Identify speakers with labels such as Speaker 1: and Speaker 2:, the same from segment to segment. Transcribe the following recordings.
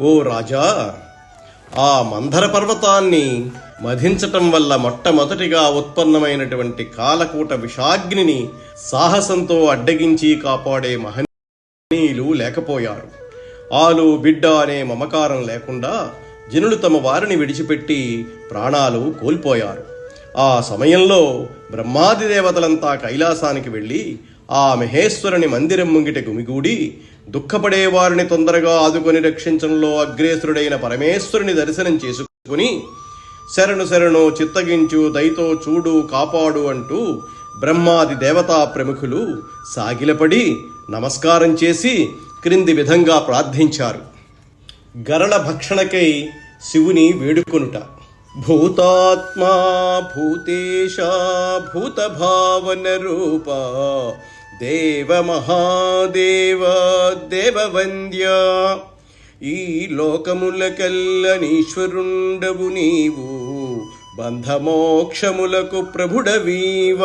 Speaker 1: ఓ రాజా ఆ మందర పర్వతాన్ని మధించటం వల్ల మొట్టమొదటిగా ఉత్పన్నమైనటువంటి కాలకూట విషాగ్నిని సాహసంతో అడ్డగించి కాపాడే మహనీయులు లేకపోయారు. ఆలు బిడ్డ అనే మమకారం లేకుండా జనులు తమ వారిని విడిచిపెట్టి ప్రాణాలు కోల్పోయారు. ఆ సమయంలో బ్రహ్మాది దేవతలంతా కైలాసానికి వెళ్ళి ఆ మహేశ్వరుని మందిరం ముంగిట గుమిగూడి దుఃఖపడే వారిని తొందరగా ఆదుకొని రక్షించడంలో అగ్రేసురుడైన పరమేశ్వరుని దర్శనం చేసుకుని శరణు శరణు చిత్తగించు దయతో చూడు కాపాడు అంటూ బ్రహ్మాది దేవతా ప్రముఖులు సాగిలపడి నమస్కారం చేసి క్రింది విధంగా ప్రార్థించారు. గరళ భక్షణకై శివుని వేడుకొనుట. భూతాత్మా భూతేశ భూతభావన రూప దేవ మహాదేవ దేవవంద్య ఈ లోకములకెల్లనీశ్వరుండవు నీవు బంధమోక్షములకు ప్రభుడవీవ.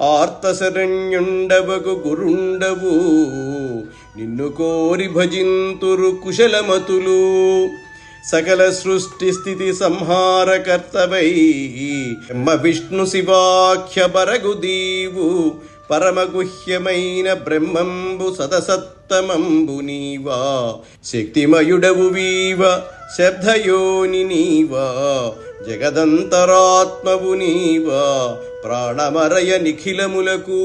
Speaker 1: ఆర్తశరణ్యుండవకు గురుండవు నిన్ను కోరి భజింతురు కుశలమతులు. సకల సృష్టి స్థితి సంహారకర్తవై బ్రహ్మ విష్ణు శివాఖ్య బరగుదీవు దీవు. పరమగుహ్యమైన బ్రహ్మంబు సదసత్తమంబు నీవా. శక్తిమయుడవు వీవ శబ్దయోని నీవా. జగదంతరాత్మవు నీవా ప్రాణమరయ నిఖిలములకు.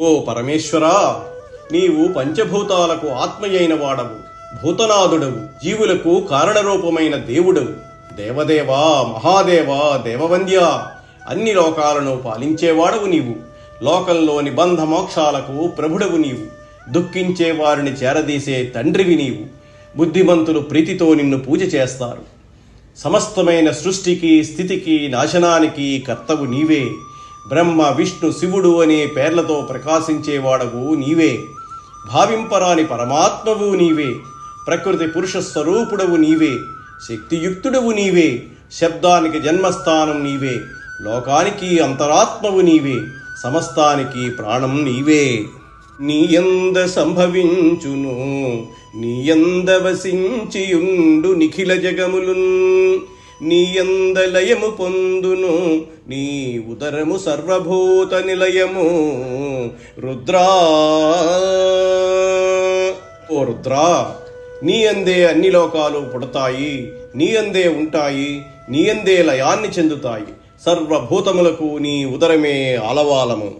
Speaker 1: ఓ పరమేశ్వరా నీవు పంచభూతాలకు ఆత్మయైన వాడవు భూతనాథుడవు జీవులకు కారణరూపమైన దేవుడవు. దేవదేవా మహాదేవా దేవవంద్య అన్ని లోకాలను పాలించేవాడవు నీవు. లోకంలోని బంధ మోక్షాలకు ప్రభుడవు నీవు. దుఃఖించే వారిని చేరదీసే తండ్రివి నీవు. బుద్ధిమంతులు ప్రీతితో నిన్ను పూజ చేస్తారు. సమస్తమైన సృష్టికి స్థితికి నాశనానికి కర్తవు నీవే. బ్రహ్మ విష్ణు శివుడు అనే పేర్లతో ప్రకాశించేవాడవు నీవే. భావింపరాని పరమాత్మవు నీవే. ప్రకృతి పురుష స్వరూపుడవు నీవే. శక్తియుక్తుడవు నీవే. శబ్దానికి జన్మస్థానం నీవే. లోకానికి అంతరాత్మవు నీవే. సమస్తానికి ప్రాణం నీవే. నీయంద సంభవించును నీయంద వసించియుండు నిఖిల జగములున్. నీయంద లయము పొందును నీ ఉదరము సర్వభూత నిలయము. రుద్రా ఓ రుద్రా నీ అందే అన్ని లోకాలు పుడతాయి నీ అందే ఉంటాయి నీ అందే లయాన్ని చెందుతాయి. సర్వభూతములకు నీ ఉదరమే అలవాలము.